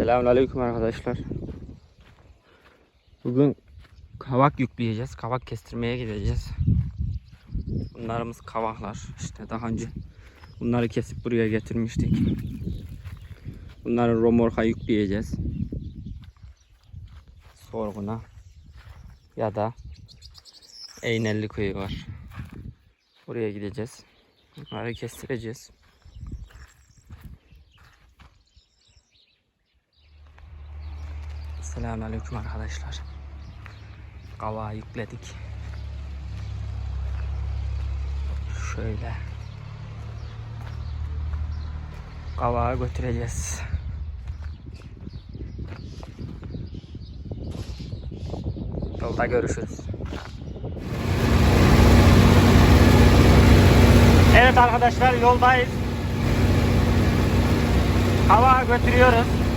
Selamünaleyküm arkadaşlar. Bugün kavak yükleyeceğiz. Kavak kestirmeye gideceğiz. Bunlarımız kavaklar. İşte daha önce bunları kesip buraya getirmiştik. Bunları romorka yükleyeceğiz. Sorguna ya da Eynelli köyü var. Oraya gideceğiz. Bunları kestireceğiz. Selamünaleyküm arkadaşlar. Kavağı yükledik. Şöyle. Kavağı götüreceğiz. Yolda görüşürüz. Evet arkadaşlar yoldayız. Kavağı götürüyoruz.